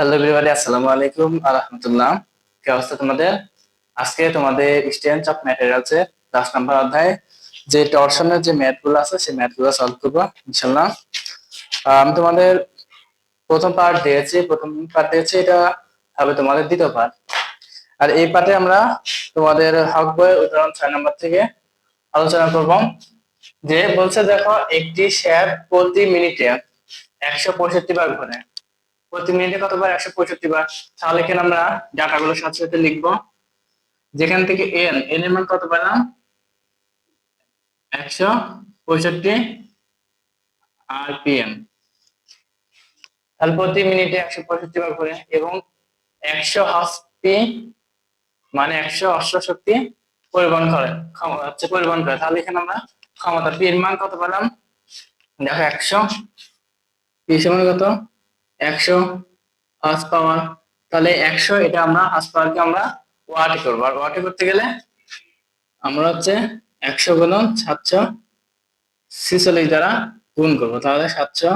Hello everybody আসসালামু আলাইকুম আ রাহমাতুল্লাহ। কি অবস্থা তোমাদের? আজকে তোমাদের স্ট্রেন্থ অফ ম্যাটেরিয়ালস এর দশ নম্বর অধ্যায় যে টর্শনের যে ম্যাথগুলো আছে, সেই ম্যাথগুলো সলভ করব ইনশাল্লাহ আমি তোমাদের প্রথম পার্ট দিয়েছি, প্রথম পার্ট দিয়েছি, এটা হবে তোমাদের দ্বিতীয় পার্ট আর এই পার্টে আমরা তোমাদের হক বই উদাহরণ ছয় নম্বর থেকে আলোচনা করব, যে বলছে দেখো, একটি শেয়ার প্রতি মিনিটে একশো পঁয়ষট্টি বার ঘুরে। প্রতি মিনিটে কতবার একশো পঁয়ষট্টি বার? তাহলে এখানে আমরা ডাটাগুলো সাথে সাথে লিখব। যেখান থেকে এন এন এর মান কত পেলাম? একশো পঁয়ষট্টি আর পিএম তাহলে প্রতি মিনিটে একশো পঁয়ষট্টি বার করে এবং একশো হাসপি মানে একশো অশ্ব শক্তি পরিবহন করে হচ্ছে পরিবহন করে। তাহলে এখানে আমরা ক্ষমতা পি এর মান কত পেলাম? দেখো একশো। পি সমান কত? একশো হার্স পাওয়ার। তাহলে একশো, এটা আমরা হার্স পাওয়ারকে আমরা ওয়াটে করব। আর ওয়াটে করতে গেলে আমরা হচ্ছে একশো গুণন সাতশো ছিচল্লিশ দ্বারা গুণ করব। তাহলে সাতশো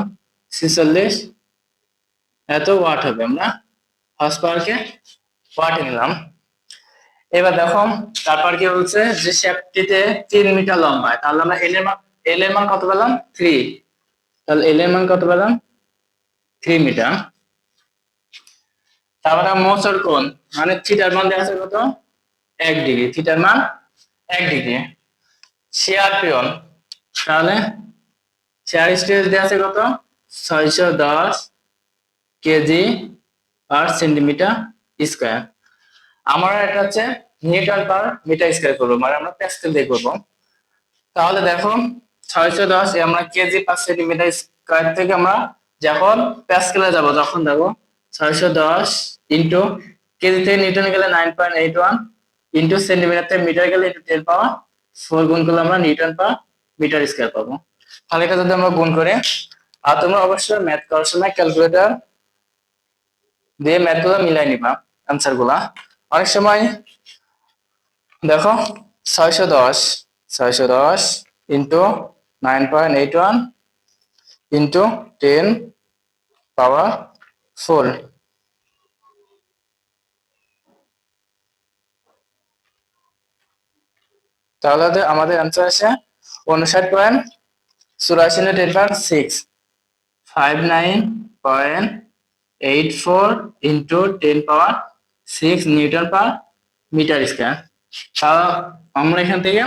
ছিচল্লিশ এত ওয়াট হবে। আমরা হার্স পাওয়ারকে ওয়াটে নিলাম। এবার দেখো, তারপর কি বলছে? যে শ্যাপটিতে তিন মিটার লম্বা। তাহলে আমরা এল এর মান কত পেলাম? থ্রি তাহলে এল এর মান কত পেলাম? Three metre. তারপরে মোচর কোণ মানে থিটার মান দেওয়া আছে কত? এক ডিগ্রি। থিটার মান এক ডিগ্রি। শেয়ার পিয়ন তাহলে শেয়ার স্ট্রেস দেওয়া আছে কত? ছয়শো দশ কেজি পার সেন্টিমিটার স্কোয়ার। আমরা এটা হচ্ছে নিউটন পার মিটার স্কোয়ার করব মানে আমরা প্যাসকেল দিয়ে করব। তাহলে দেখো, ছয়শো দশ আমরা কেজি পার সেন্টিমিটার স্কোয়ার থেকে আমরা যখন প্যাসকেলে যাব তখন দেখো ছয়শো দশ ইন্টু কেজি থেকে নিউটন গেলে nine point eight one into centimetre থেকে মিটার গেলে ইন্টু টেন পাওয়া ফোর গুণ করলে আমরা নিউটন পার মিটার স্কোয়ার পাবো। তাহলে যদি আমরা গুণ করে, আর তোমরা অবশ্যই ম্যাথ করার সময় ক্যালকুলেটর দিয়ে ম্যাথগুলো মিলাই নিবা অ্যান্সারগুলা। অনেক সময় দেখো, ছয়শো দশ ছয়শো দশ into nine point eight one into ten power four তাহলে আমাদের অ্যান্সার আছে উনষাট পয়েন্ট চুরাশি ten point six five nine point eight four into ten power six newton per metre square তাহলে আমরা এখান থেকে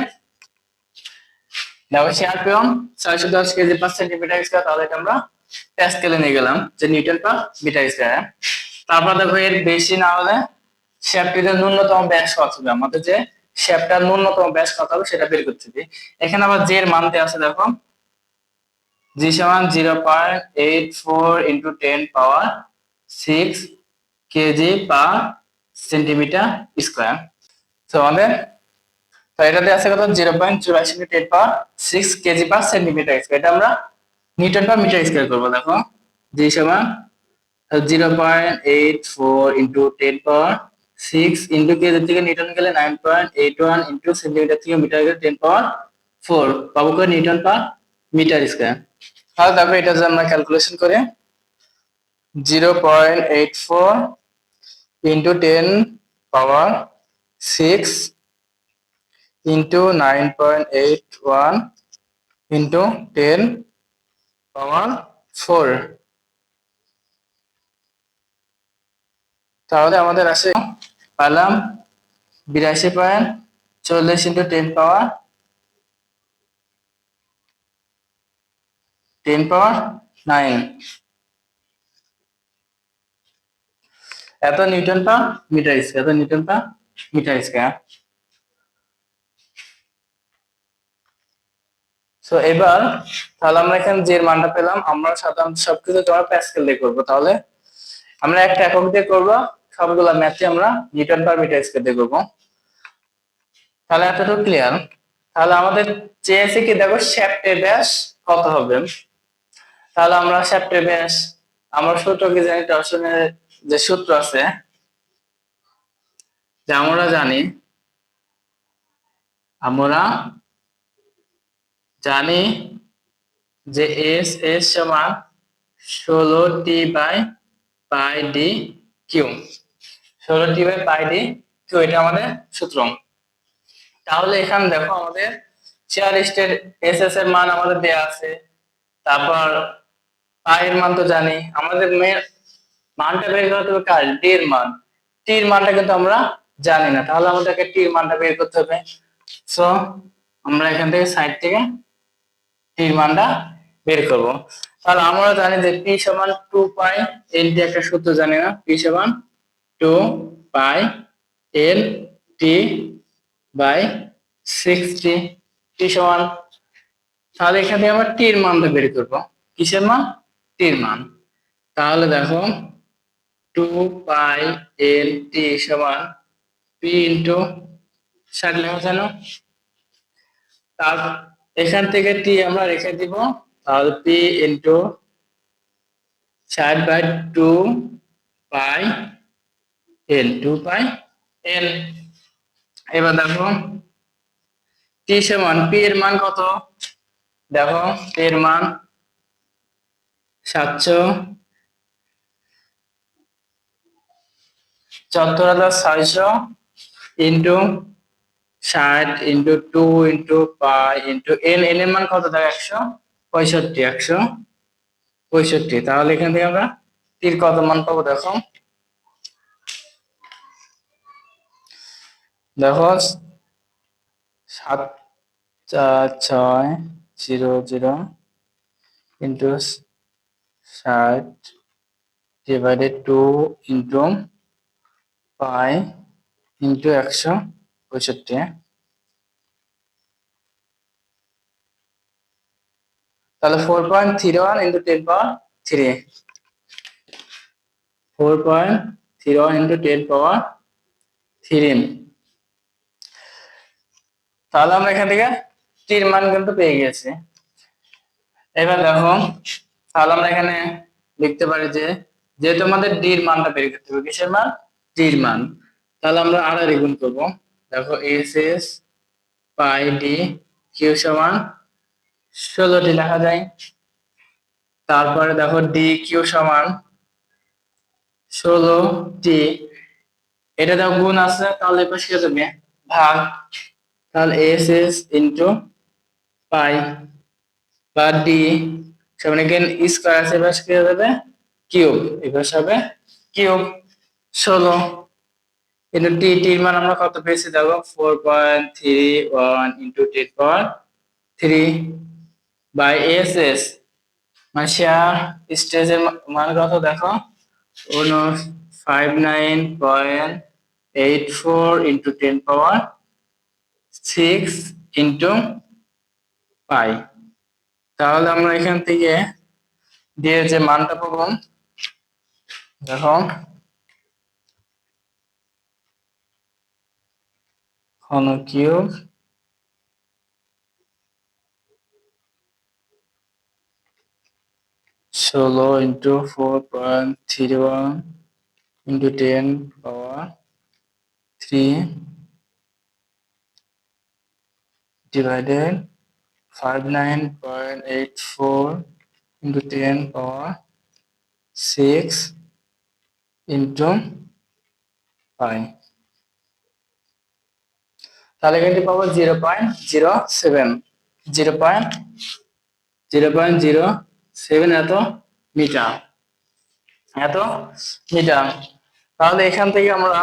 দেখো শেয়ার পেলাম ছয়শো দশ কেজি পাঁচ সেন্টিমিটার স্কোয়ার তাহলে এটা আমরা প্যাসকেলে নিয়ে গেলাম যে নিউটন পার মিটার স্কোয়ার তারপর দেখো এর বেশি না হলে শ্যাপটিতে ন্যূনতম ব্যাস কত হবে? আমাদের যে শ্যাপটার ন্যূনতম ব্যাস কত হবে সেটা বের করতে হবে এখানে আবার জের মানতে আছে দেখো জি সমান zero point eight four into ten power six K G per centimetre square তো আমাদের, তো এটাতে আছে কত? জিরো পয়েন্ট চুরাশি ten power six K G per centimetre square এটা আমরা নিউটন পার মিটার স্কোয়ার করব, দেখো। জি, সমান। Zero point eight four into ten power six into K G থেকে নিউটন গেলে nine point eight one into centimetre থেকে metre গেলে ten power four. পাবো করে নিউটন পার মিটার স্কোয়ার তাহলে তারপরে এটা যদি আমরা ক্যালকুলেশন করি, zero point eight four into ten power six into nine point eight power four. তাহলে আমাদের আছে পালাম বিরাশি পয়েন্ট চল্লিশ into ten power ten power nine. এত নিউটন পা মিটার স্কোয়ার এত newton per metre square so এবার তাহলে আমরা এখানে যে মানটা পেলাম, আমরা সাধারণত সবকিছু তোমার প্যাসকেল দিয়ে করব। তাহলে আমরা একটা একক দিয়ে করব, সবগুলা ম্যাথে আমরা নিউটন পার মিটার স্কোয়ার দিয়ে করব। তাহলে এতটুকু ক্লিয়ার তাহলে আমাদের চেয়েছে কি, দেখো শ্যাপ্টের ব্যাস কত হবে? তাহলে আমরা শ্যাপ্টের ব্যাস আমরা সূত্র কি জানি? টর্শনের যে সূত্র আছে, যে আমরা জানি, আমরা জানি যে এস এস সমান ষোলো T by pi D cube ষোলো T by pi D cube এটা আমাদের সূত্র। তাহলে এখানে দেখো আমাদের চেয়ার স্টেট এস এস এর মান আমাদের দেয়া আছে। তারপর পাই এর মান তো জানি। আমাদের মেন মানটা বের করতে হবে কার? ডি এর মান। টি এর মানটা কিন্তু আমরা জানি না। তাহলে আমাদেরকে টি এর মানটা বের করতে হবে। সো আমরা এখান থেকে সাইড থেকে এর মানটা বের করব। তাহলে আমরা জানি যে পি সমান টু পাই এল টি একটা সূত্র জানি না। পি সমান two pi L T by sixty T সমান, তাহলে এখান থেকে আমরা টির মানটা বের করব। কিসের মান? টির মান। তাহলে দেখো, টু পাই এল টি সমান পি ইন্টু ষাট লেখা কেন তার এখান থেকে টি আমরা রেখে দিব, তাহলে পি ইন্টু ষাট by two pi L two pi L এবার দেখো টি সমান পি এর মান কত? দেখো পি এর মান সাতশো চুয়াত্তর হাজার ছয়শো ইন্টু ষাট into two into pi into N N এর মান কত দেখো একশো পঁয়ষট্টি একশো পঁয়ষট্টি। তাহলে এখান থেকে আমরা তীর কত মান পাবো দেখো? দেখো, সাত, চার, ছয়, জিরো জিরো ইন্টু ষাট divided two into pi into একশো পঁয়ষট্টি তাহলে four point three one into ten power three four point three one into ten power three তাহলে আমরা এখান থেকে টির মান কিন্তু পেয়ে গেছি। এবার দেখো, তাহলে আমরা এখানে লিখতে পারি যে, যেহেতু আমাদের ডির মানটা বের করতে হবে, কিসের মান? ডির মান। তাহলে আমরা আর গুণ করব। দেখো S S pi D cube সমান ষোলোটি লেখা যায়। তারপরে দেখো ডি কিউ সমান ষোলো টি এটা দেখো গুণ আছে, তাহলে এবার শিখে যাবে। ভাগ, তাহলে এস এস ইন্টু পাই। বা ডি সমান এখানে স্কোয়ার আছে, এবার কি হবে কিউব এবার হবে কিউব ষোলো। ইন্টু টি টির মান আমরা কত পেয়েছি দেখো? Four point three one into ten power three by S S shear স্টেজের মান কত দেখো? Five nine point eight four into ten power six into pi তাহলে আমরা এখান থেকে দিয়ে যে মানটা পাবো, দেখো। ঘন কিউব ষোলো into four point three one into ten power three divided. 59.84 into 10 power 6 into pi তাহলে কিন্তু পাবো? Zero point zero seven. Zero point zero point zero seven এত মিটার। এত মিটার। তাহলে এখান থেকে আমরা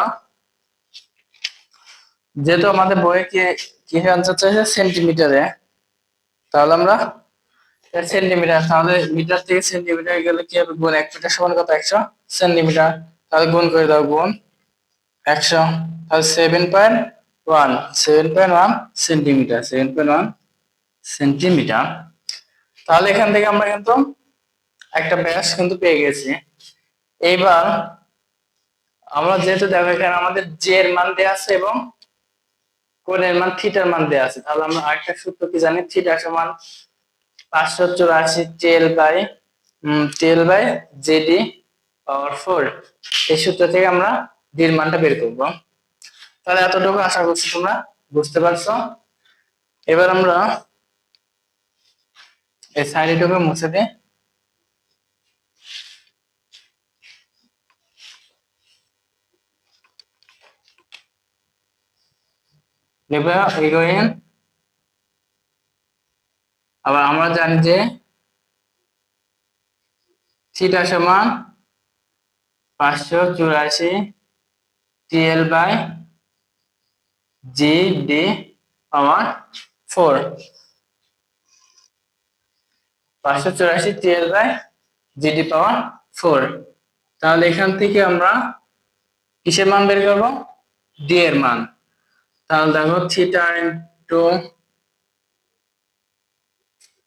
যেহেতু আমাদের বইয়ে কি কি আনসার চাইছে? সেন্টিমিটারে তাহলে আমরা সেন্টিমিটার তাহলে মিটার থেকে সেন্টিমিটার গেলে কি হবে? গুণ এক মিটার সমান কত? একশো সেন্টিমিটার তাহলে গুণ করে দাও গুণ একশো। তাহলে seven point one seven point one centimetre seven point one centimetre তাহলে এখান থেকে আমরা কিন্তু একটা ব্যাস কিন্তু পেয়ে গেছি। এইবার আমরা যেহেতু দেখো এখানে আমাদের জে এর মান দেওয়া আছে এবং কোণের মান থিটার মান দেওয়া আছে। তাহলে আমরা আরেকটা সূত্র কি জানি? থিটা সমান পাঁচশো চুরাশি TL by TL by JD power four এই সূত্র থেকে আমরা ডির মানটা বের করব। তাহলে এতটুকু আশা করছি তোমরা বুঝতে পারছ। এবার আমরা এই সাইডটুকু মুছে দিই। লিখবে আবার আমরা জানি যে থিটা সমান পাঁচশো চুরাশি TL by G D power four পাঁচশো চুরাশি TL by GD power four তাহলে এখান থেকে আমরা কিসের মান বের করব? ডি এর মান। তাহলে দেখো theta into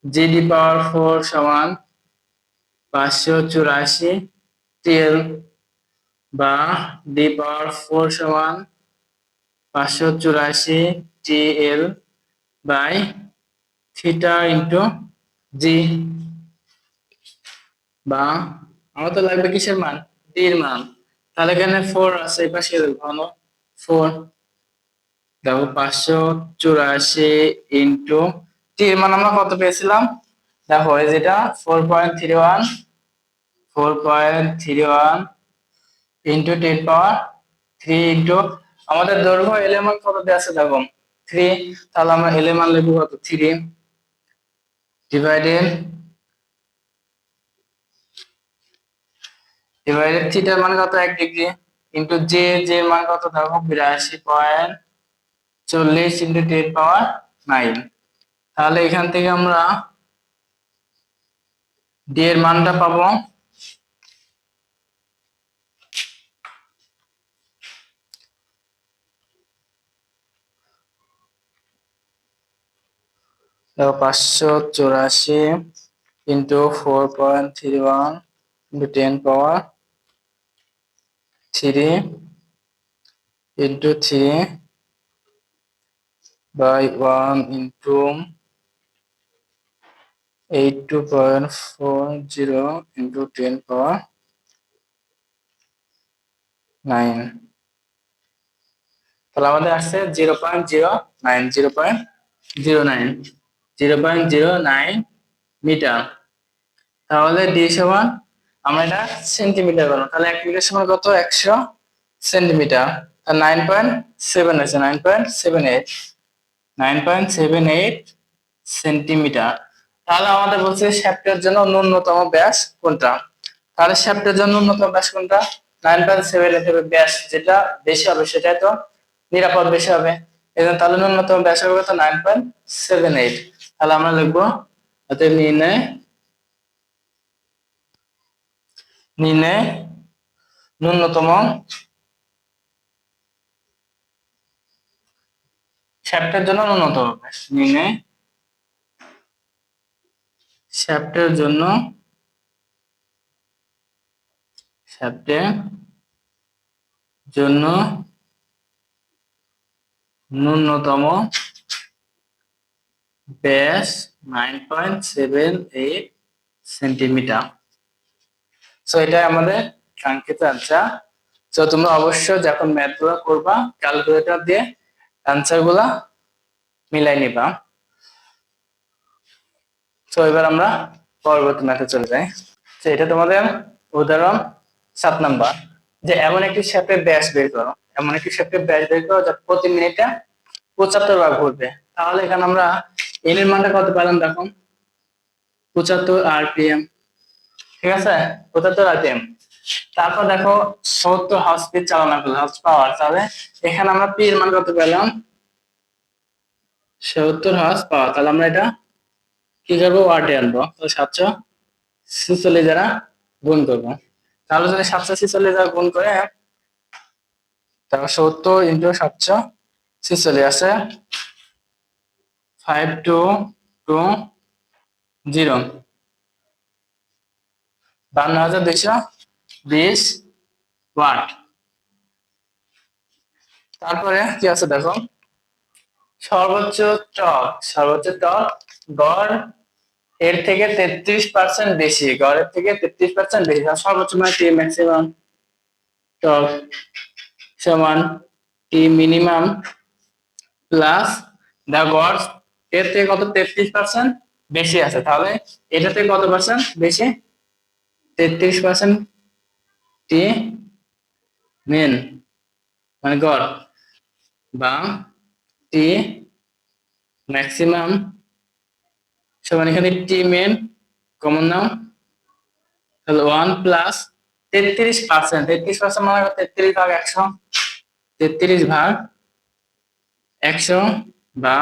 GD power four সমান পাঁচশো চুরাশি টিএল বা ডি পাওয়ার ফোর সমান পাঁচশো চুরাশি TL by theta into G. বা আমার তো লাগবে কিসের মান? ডি মান। তাহলে এখানে ফোর আছে, এই পাশে ঘন ফোর দেখো পাঁচশো চুরাশি ইন্টু টি এর মান আমরা কত পেয়েছিলাম? দেখো, এই যেটা four point three one four point three one into ten power three into আমাদের দৈর্ঘ্য এলেমান কত দেওয়া আছে দেখো থ্রি তাহলে আমরা এলেমান লিখব কত? থ্রি ডিভাইডেড ডিভাইডেড থিটার মান কত? এক ডিগ্রি ইন্টু জে জে মান কত? দেখো, বিরাশি পয়েন্ট চল্লিশ ইন্টু টেন পাওয়ার নাইন তাহলে এখান থেকে আমরা ডি এর মানটা পাবো পাঁচশো চৌরাশি into four point three one into ten power three into three by 1 into 82.40 into 10 power 9 তাহলে আমাদের আসছে zero point zero nine zero point zero nine zero point zero nine metre. তাহলে ডি সমান আমরা এটা সেন্টিমিটার করব। তাহলে এক মিটার সমান কত? একশো সেন্টিমিটার নাইন পয়েন্ট সেভেন আছে nine point seven eight nine point seven eight centimetre তাহলে আমাদের বলছে শ্যাফটের জন্য ন্যূনতম ব্যাস কোনটা? তাহলে শ্যাফটের জন্য ন্যূনতম ব্যাস কোনটা? নাইন পয়েন্ট সেভেন এইট হবে ব্যাস যেটা বেশি হবে সেটাই তো নিরাপদ বেশি হবে। এই তাহলে ন্যূনতম ব্যাস হবে কত? নাইন পয়েন্ট সেভেন এইট তাহলে আমরা লিখব অতএব নির্ণয় নির্ণয় ন্যূনতম শ্যাফটের জন্য ন্যূনতম। নির্ণয় শ্যাফটের জন্য শ্যাফটের জন্য ন্যূনতম ব্যাস nine point seven eight centimetre so এটা আমাদের কাঙ্ক্ষিত আনসার তো তোমরা অবশ্যই যখন ম্যাথগুলো করবা ক্যালকুলেটর দিয়ে অ্যান্সারগুলা মিলাই নিবা। তো এবার আমরা পরবর্তী ম্যাথে চলে যাই। তো এটা তোমাদের উদাহরণ সাত নাম্বার। যে এমন একটি শেপের ব্যাস বের করো। এমন একটি শেপের ব্যাস বের করো যা প্রতি মিনিটে পঁচাত্তর বার ঘুরবে। তাহলে এখানে আমরা এন এর মানটা কত পেলাম দেখো? পঁচাত্তর আরপিএম ঠিক আছে? পঁচাত্তর আরপিএম তারপর দেখো, সত্তর হাউস স্পিড চালনা করল হাউস পাওয়ার তাহলে এখানে আমরা পি এর মান কত পেলাম? সত্তর হাউস পাওয়ার তাহলে আমরা এটা কি করব? ওয়ার্ডে আনব। তাহলে সাতশো ছিচল্লিশ দ্বারা গুণ করব। তাহলে যদি সাতশো ছিচল্লিশ দ্বারা গুণ করে তারপর সত্তর ইন্টু সাতশো ছিচল্লিশ আছে ফাইভ টু টু জিরো। বান্ন হাজার দুইশো বিশ ওয়াট। তারপরে কি আছে দেখো? সর্বোচ্চ টক সর্বোচ্চ টক গড় এর থেকে তেত্রিশ পার্সেন্ট বেশি। গড়ের থেকে তেত্রিশ পার্সেন্ট বেশি। সর্বোচ্চ মানে টি ম্যাক্সিমাম টক সমান টি মিনিমাম প্লাস দা গড় এর থেকে কত? তেত্রিশ পার্সেন্ট বেশি আছে। তাহলে এটা থেকে কত পার্সেন্ট বেশি? তেত্রিশ পার্সেন্ট টি মেন মানে গড়, বা টি ম্যাক্সিমাম সমান এখানে টি মেন কমন নাও তাহলে ওয়ান প্লাস তেত্রিশ পার্সেন্ট তেত্রিশ পার্সেন্ট মানে তেত্রিশ ভাগ একশো, তেত্রিশ ভাগ একশো বা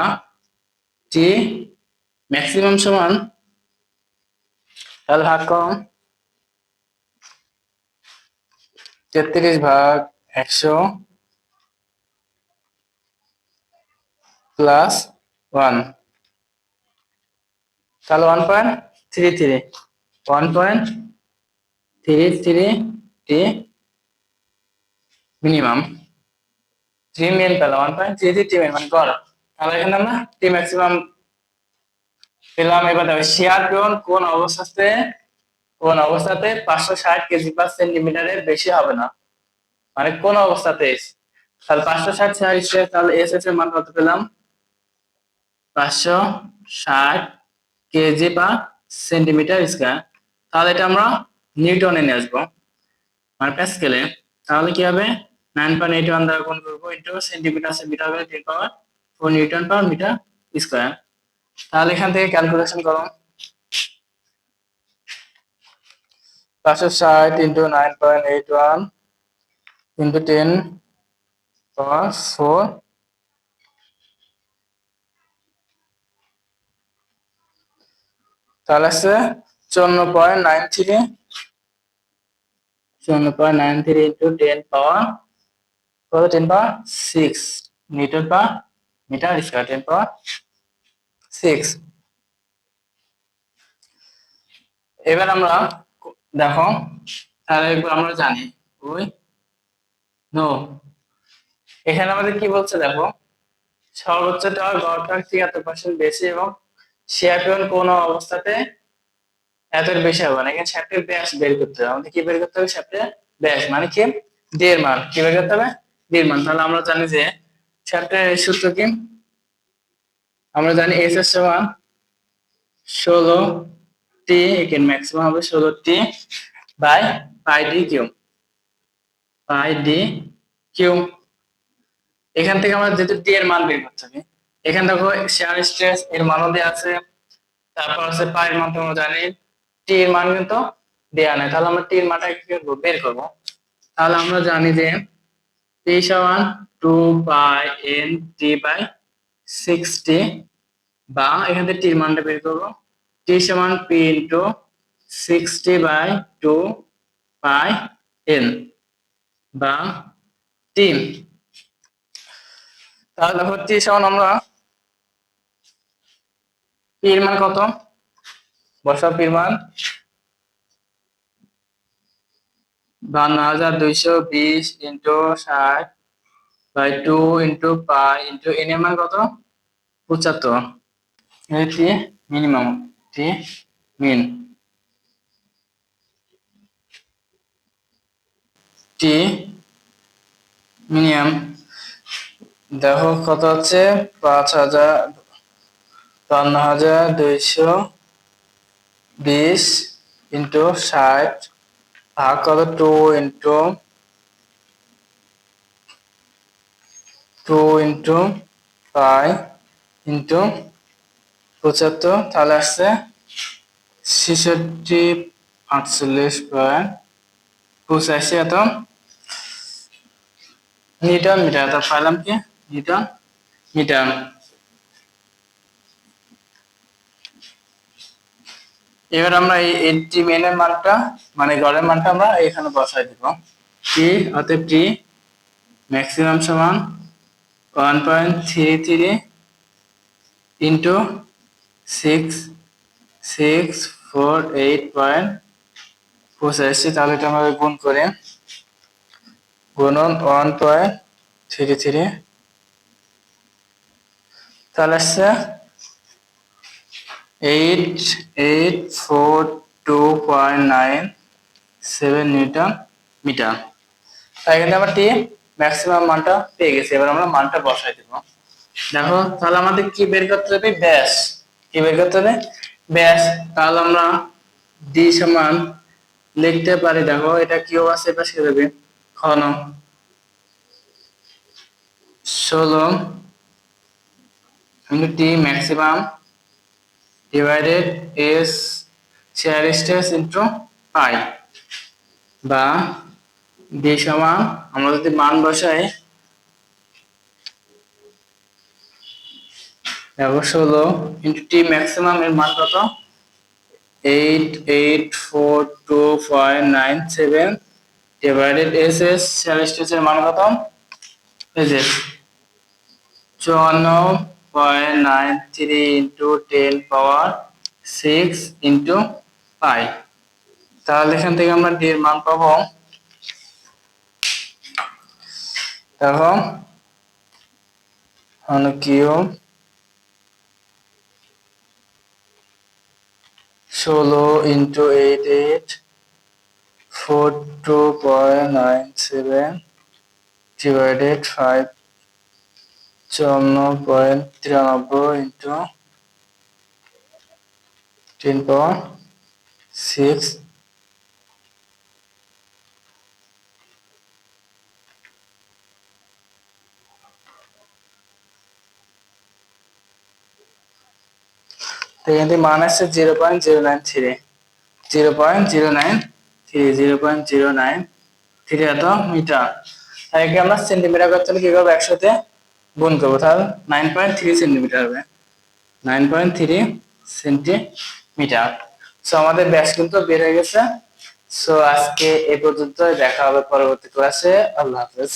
টি ম্যাক্সিমাম সমান তাহলে ভাগ কম। তেত্রিশ ভাগ একশো প্লাস ওয়ান তাহলে one point three three one point three three T minimum three mean পেলাম one point three three T mean মানে গড় তাহলে এখানে আমরা টি ম্যাক্সিমাম পেলাম। এবার দেখো শেয়ার গ্রহণ কোন অবস্থাতে কোন অবস্থাতে পাঁচশো ষাট কেজি পার সেন্টিমিটারের বেশি হবে না? মানে কোন অবস্থাতে? তাহলে পাঁচশো ষাট শেয়ার তাহলে এস এস এর মান কত পেলাম? পাঁচশো ষাট কেজি বা সেন্টিমিটার স্কোয়ার তাহলে এটা আমরা নিউটনে নিয়ে আসব। মানে প্যাসকেলে তাহলে কি হবে? নাইন পয়েন্ট এইট ওয়ান দ্বারা গুণ করব into centimetre centimetre ten power four newton per metre square তাহলে এখান থেকে ক্যালকুলেশন করো। পাঁচশো ষাট into nine point eight one into ten power four তাহলে আছে চুয়ান্ন পয়েন্ট নাইন থ্রি চুয়ান্ন point nine three into ten power কত? Ten power six metre per metre square ten power six. এবার আমরা দেখো, তাহলে এবার আমরা জানি ওই নো এখানে আমাদের কি বলছে দেখো? সর্বোচ্চটা গড়টার তিয়াত্তর পার্সেন্ট বেশি এবং শেয়ার কোন অবস্থাতে এত বেশি হবে না? এখানে শ্যাপ্টের ব্যাস বের করতে হবে। আমাদের কি বের করতে হবে? শ্যাপ্টের ব্যাস মানে কি? দেড় মান। কি বের করতে হবে? দেড় মান। তাহলে আমরা জানি যে শ্যাপ্টের সূত্র কি? আমরা জানি এস এর সমান ষোলো টি এখানে ম্যাক্সিমাম হবে ষোলো T by pi D Q pi D Q এখান থেকে আমরা যেহেতু ডি এর মান বের করতে হবে এখান দেখো শেয়ার স্ট্রেস এর মানও দেওয়া আছে, তারপর আছে পাই এর মান তোমরা জানি টি এর মান কিন্তু দেওয়া নাই। তাহলে আমরা টি এর মানটা কি করব? বের করব। তাহলে আমরা জানি যে টি সমান two by N T by sixty বা এখান থেকে টির মানটা বের করব। টি সমান P into sixty by two pi N বা টি। তাহলে টি সমান আমরা পির মান কত? বসাও পির মান। বান্ন হাজার দুইশো বিশ ইন্টু ষাট by two into pi into কত? পঁচাত্তর। Minimum, T min. T minimum. দেখো কত হচ্ছে পাঁচ হাজার, বান্ন হাজার দুইশো বিশ ইন্টু ষাট কত two into two into pi into পঁচাত্তর, তাহলে আসছে ছেষট্টি আটচল্লিশ পয়েন্ট পঁচাশি এত। নিউটন মিটার, তো পাইলাম কি? Newton metre. এবার আমরা এই এইটটি মেনের মানটা মানে গড়ের মানটা আমরা এখানে বসাই দিব। টি অতএব টি ম্যাক্সিমাম সমান one point three three into six six four eight point পঁচাশি তাহলে এটা আমরা গুণ করে। গুণন ওয়ান পয়েন্ট থ্রি থ্রি তাহলে আসছে eight eight four two point nine seven newton metre তাই কিন্তু আমরা টি ম্যাক্সিমাম মানটা পেয়ে গেছি। এবার আমরা মানটা বসাই দিব। দেখো, তাহলে আমাদের কি বের করতে হবে? ব্যাস। কি বের করতে হবে? ব্যাস। তাহলে আমরা ডি সমান লিখতে পারি। দেখো, এটা কিউ আছে? সে দেবে ঘন। ষোলো। T maximum divided S shear stage into pi বা বি সমান আমরা যদি মান বসাই, অবশ্য হলো ইন্টু টি ম্যাক্সিমাম এর মান কত? Eight eight four two five nine seven divided S S shear স্টেজের মান কত? এই যে, চুয়ান্ন point nine three into ten power six into pi তাহলে এখান থেকে আমরা ডি এর মান পাবো। দেখো কিউব ষোলো into eight eight four two point nine seven divided five চুয়ান্ন পয়েন্ট তিরানব্বই ইন্টু টেন পাওয়ার সিক্স এখান মান আসছে zero point zero nine three. Zero point zero nine three, zero point zero nine three এত metre. একে আমরা centimetre করতে হলে কি করব একসাথে? গুণ করব তাহলে নাইন পয়েন্ট থ্রি সেন্টিমিটার হবে। Nine point three centimetre so আমাদের ব্যাস কিন্তু বের হয়ে গেছে। সো আজকে এ পর্যন্ত দেখা হবে পরবর্তী ক্লাসে আল্লাহ হাফেজ।